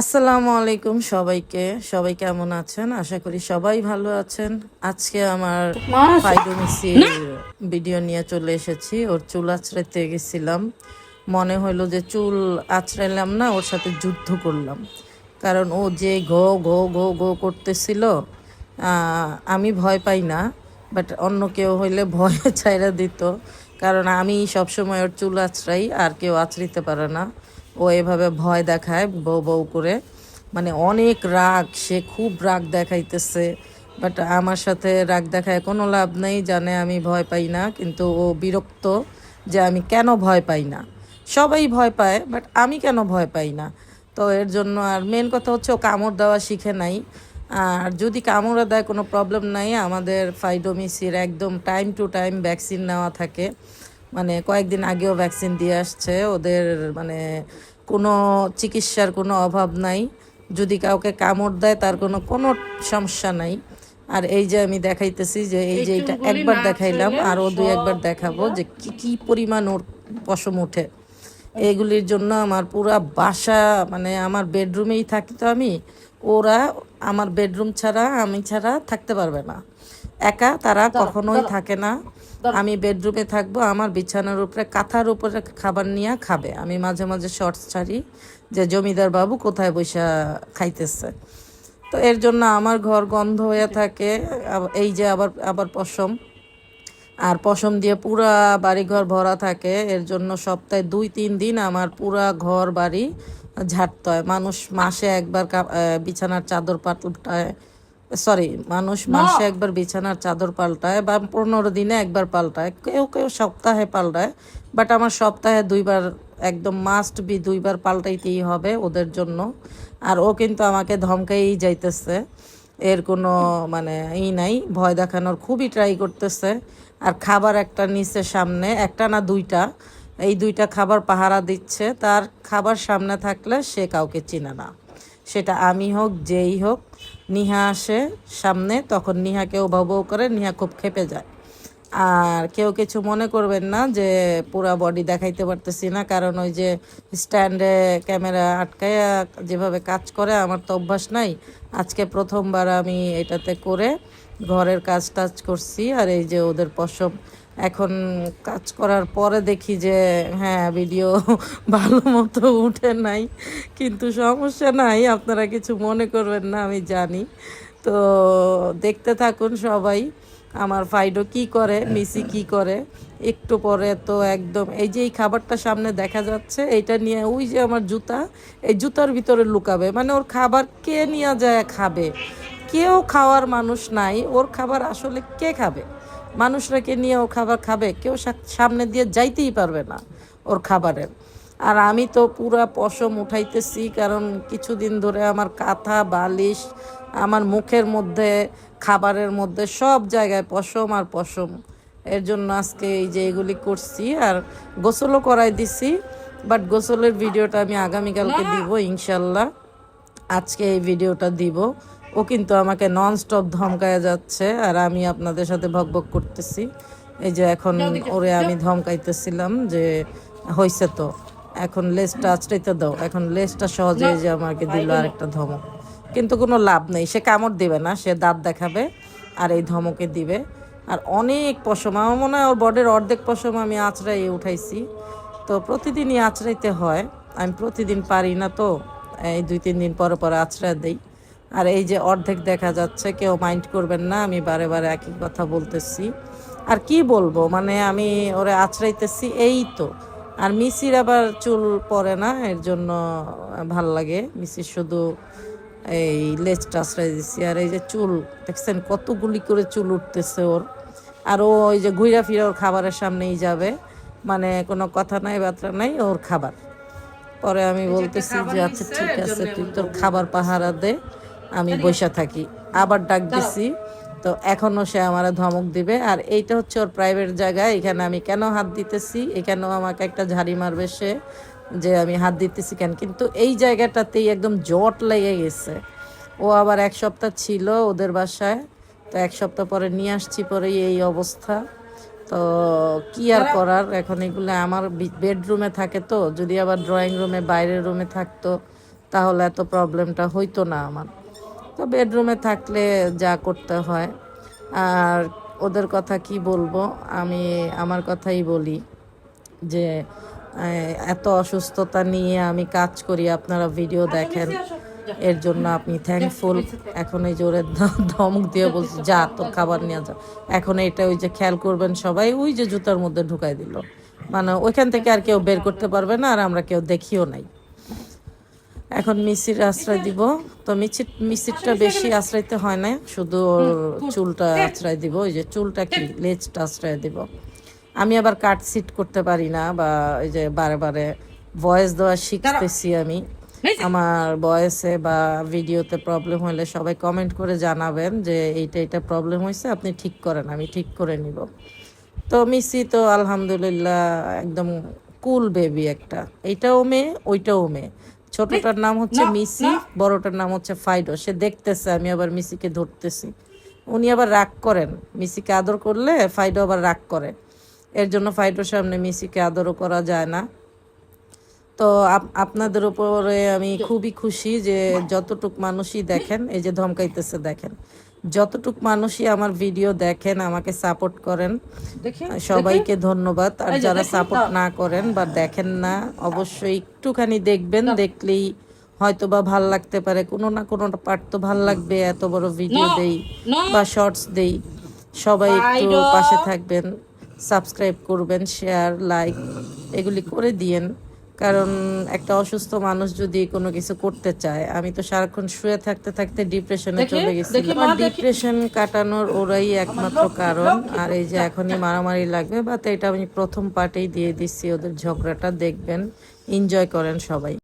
আসসালামু আলাইকুম সবাইকে। সবাই কেমন আছেন? আশা করি সবাই ভালো আছেন। আজকে আমার ভিডিও নিয়ে চলে এসেছি। ওর চুল আঁচড়াইতে গেছিলাম। মনে হইল যে চুল আঁচড়াইলাম না ওর সাথে যুদ্ধ করলাম। কারণ ও যে ঘো ঘো ঘো ঘো করতেছিল আমি ভয় পাই না। বাট অন্য কেউ হইলে ভয় ছাইরা দিত। কারণ আমি সবসময় ওর চুল আঁচড়াই আর কেউ আঁচড়িতে পারে না। ও এভাবে ভয় দেখায়, বউ বউ করে। মানে অনেক রাগ, সে খুব রাগ দেখাইতেছে। বাট আমার সাথে রাগ দেখায় কোনো লাভ নেই, জানে আমি ভয় পাই না, কিন্তু ও বিরক্ত যে আমি কেন ভয় পাই না। সবাই ভয় পায় বাট আমি কেন ভয় পাই না? তো এর জন্য আর মেন কথা হচ্ছে ও কামড় দেওয়া শিখে নাই। আর যদি কামড়ে দেয় কোনো প্রবলেম নাই, আমাদের ফাইডোমিসির একদম টাইম টু টাইম ভ্যাকসিন নেওয়া থাকে। মানে কয়েকদিন আগেও ভ্যাকসিন দিয়ে আসছে। ওদের মানে কোনো চিকিৎসার কোনো অভাব নাই। যদি কাউকে কামড় দেয় তার কোনো কোনো সমস্যা নাই। আর এই যে আমি দেখাইতেছি যে এই যে এটা একবার দেখাইলাম আরও দুই একবার দেখাবো যে কি কি পরিমাণ ওর পশম ওঠে। এগুলির জন্য আমার পুরা বাসা মানে আমার বেডরুমেই থাকি তো আমি ওরা আমার বেডরুম ছাড়া আমি ছাড়া থাকতে পারবে না। একা তারা কখনোই থাকে না। আমি বেডরুমে থাকব আমার বিছানার উপরে কাঁথার উপরে খাবার নিয়ে খাবে। আমি মাঝে মাঝে শর্টস ছাড়ি যে জমিদার বাবু কোথায় বৈশা খাইতেছে? তো এর জন্য আমার ঘর গন্ধ হয়ে থাকে। এই যে আবার আবার পশম। আর পশম দিয়ে পুরা বাড়িঘর ভরা থাকে। এর জন্য সপ্তাহে দুই তিন দিন আমার পুরা ঘর বাড়ি ঝাড়তে হয়। মানুষ মাসে একবার বিছানার চাদর পাল্টায়। সরি মানুষ মাসে একবার বিছানার চাদর পাল্টায় বা পনেরো দিনে একবার পাল্টায়। কেউ কেউ সপ্তাহে পাল্টায় বাট আমার সপ্তাহে দুইবার একদম মাস্ট বি দুইবার পাল্টাইতেই হবে ওদের জন্য। আর ও কিন্তু আমাকে ধমকাই যাইতেছে। এর কোনো মানে ই নাই ভয় দেখানোর খুবই ট্রাই করতেছে। আর খাবার একটা নিচে সামনে একটা না দুইটা এই দুইটা খাবার পাহারা দিচ্ছে। তার খাবার সামনে থাকলে সে কাউকে চিনে না। সেটা আমি হোক যেই হোক নিহা আসে সামনে, তখন নিহাকেও বউ বউ করে, নিহা খুব খেপে যায়। আর কেউ কিছু মনে করবেন না যে পুরা বডি দেখাইতে পারতেছি না, কারণ ওই যে স্ট্যান্ডে ক্যামেরা আটকায় যেভাবে কাজ করে, আমার তো অভ্যাস নাই। আজকে প্রথমবার আমি এটাতে করে ঘরের কাজ টাজ করছি, আর এই যে ওদের পশম এখন কাজ করার পরে দেখি যে হ্যাঁ ভিডিও ভালো মতো উঠে নাই। কিন্তু সমস্যা নাই, আপনারা কিছু মনে করবেন না, আমি জানি। তো দেখতে থাকুন সবাই, আমার ফাইডো কি করে, মিসি কি করে। একটু পরে তো একদম, এই যে এই খাবারটা সামনে দেখা যাচ্ছে, এইটা নিয়ে ওই যে আমার জুতা, এই জুতার ভিতরে লুকাবে। মানে ওর খাবার কে নিয়ে যায় খাবে? কেউ খাওয়ার মানুষ নাই, ওর খাবার আসলে কে খাবে? মানুষরাকে নিয়ে ও খাবার খাবে? কেউ সামনে দিয়ে যাইতেই পারবে না ওর খাবারের আর আমি তো পুরা পশম উঠাইতেছি কারণ কিছুদিন ধরে আমার কাঁথা বালিশ আমার মুখের মধ্যে খাবারের মধ্যে সব জায়গায় পশম আর পশম। এর জন্য আজকে এই যে এগুলি করছি আর গোসলও করাই দিছি বাট গোসলের ভিডিওটা আমি আগামীকালকে দিব ইনশাল্লাহ। আজকে এই ভিডিওটা দিব। ও কিন্তু আমাকে নন স্টপ ধমকায় যাচ্ছে আর আমি আপনাদের সাথে ভকভক করতেছি। এই যে এখন ওরে আমি ধমকাইতেছিলাম যে হয়েছে তো। এখন লেজটা আঁচড়াইতে দাও। এখন লেজটা সহজে যে আমাকে দিল আরেকটা ধমক। কিন্তু কোনো লাভ নেই। সে কামড় দিবে না সে দাঁত দেখাবে আর এই ধমকে দিবে। আর অনেক পশম আমার মনে হয় ওর বডের অর্ধেক পশম আমি আঁচড়াই উঠাইছি। তো প্রতিদিনই আঁচড়াইতে হয়। আমি প্রতিদিন পারি না তো। এই দুই তিন দিন পরে পরে আঁচড়া দেই। আর এই যে অর্ধেক দেখা যাচ্ছে কেউ মাইন্ড করবেন না আমি বারে বারে একই কথা বলতেছি। আর কি বলব মানে আমি ওরে আছড়াইতেছি এই তো। আর মিসির আবার চুল পরে না এর জন্য ভালো লাগে। মিসির শুধু এই লেজটা আশ্রয় দিচ্ছি আর এই যে চুল দেখছেন কতগুলি করে চুল উঠতেছে ওর। আর ও ওই যে ঘুরা ফিরা ওর খাবারের সামনেই যাবে মানে কোনো কথা নাই বার্তা নাই ওর খাবার। পরে আমি বলতেছি যে আচ্ছা ঠিক আছে তুই তোর খাবার পাহারা দে। আমি বসে থাকি। আবার ডাক দিছি তো এখনও সে আমার ধমক দিবে। আর এইটা হচ্ছে ওর প্রাইভেট জায়গা এখানে আমি কেন হাত দিতেছি? এখানেও আমাকে একটা ঝাড়ি মারবে সে যে আমি হাত দিতেছি কেন? কিন্তু এই জায়গাটাতেই একদম জট লেগে গেছে। ও আবার এক সপ্তাহ ছিল ওদের বাসায় তো এক সপ্তাহ পরে নিয়ে আসছি পরেই এই অবস্থা। তো কি আর করার? এখন এগুলো আমার বেডরুমে থাকে তো যদি আবার ড্রয়িং রুমে বাইরের রুমে থাকতো তাহলে এত প্রবলেমটা হইতো না আমার। তো বেডরুমে থাকলে যা করতে হয়। আর ওদের কথা কি বলব? আমি আমার কথাই বলি যে এত অসুস্থতা নিয়ে আমি কাজ করি আপনারা ভিডিও দেখেন। এর জন্য আপনি থ্যাঙ্কফুল এখন এই জোরে ধমক দিয়ে বলছি যা তোর খাবার নিয়ে যা। এখন এটা ওই যে খেয়াল করবেন সবাই ওই যে জুতার মধ্যে ঢুকাই দিল। মানে ওইখান থেকে আর কেউ বের করতে পারবে না আর আমরা কেউ দেখিও নাই। এখন মিসির আশ্রয় দিব। তো মিছির মিসিরটা বেশি আশ্রয়তে হয় না শুধু চুলটা আশ্রয় দিব ওই যে চুলটা কি লেজটা আশ্রয় দিব। আমি আবার কাট সিট করতে পারি না বা ওই যে বারে বারে ভয়েস দেওয়া শিখতেছি আমি। আমার ভয়েসে বা ভিডিওতে প্রবলেম হলে সবাই কমেন্ট করে জানাবেন যে এইটা এটা প্রবলেম হয়েছে আপনি ঠিক করেন আমি ঠিক করে নিব। তো মিসি তো আলহামদুলিল্লাহ একদম কুল বেবি একটা এইটাও মেয়ে ওইটাও মেয়ে। ছোটটার নাম হচ্ছে মিসি বড়টার নাম হচ্ছে ফাইডো। সে দেখতেছে আমি আবার মিসিকে ধরতেছি। উনি আবার রাগ করেন। মিসিকে আদর করলে ফাইডো আবার রাগ করে। এর জন্য ফাইডোর সামনে মিসিকে আদরও করা যায় না। তো আপ- আপনাদের উপরে আমি খুবই খুশি যে যতটুক মানুষই দেখেন এই যে ধমকাইতেছে দেখেন। যতটুক মানুষই আমার ভিডিও দেখেন আমাকে সাপোর্ট করেন সবাইকে ধন্যবাদ। আর যারা সাপোর্ট না করেন বা দেখেন না অবশ্যই একটুখানি দেখবেন দেখলেই হয়তো বা ভালো লাগতে পারে। কোনো না কোনো পার্ট তো ভালো লাগবে এত বড় ভিডিও দেই বা শর্টস দেই। সবাই একটু পাশে থাকবেন সাবস্ক্রাইব করবেন শেয়ার লাইক এগুলি করে দিয়েন। কারণ একটা অসুস্থ মানুষ যদি কোনো কিছু করতে চায় আমি তো সারাক্ষণ শুয়ে থাকতে থাকতে ডিপ্রেশনে চলে গেছি ডিপ্রেশন কাটানোর ওরাই একমাত্র কারণ। আর এই যে এখনই মারামারি লাগবে বা তো এটা আমি প্রথম পার্টেই দিয়ে দিচ্ছি ওদের ঝগড়াটা দেখবেন এনজয় করেন সবাই।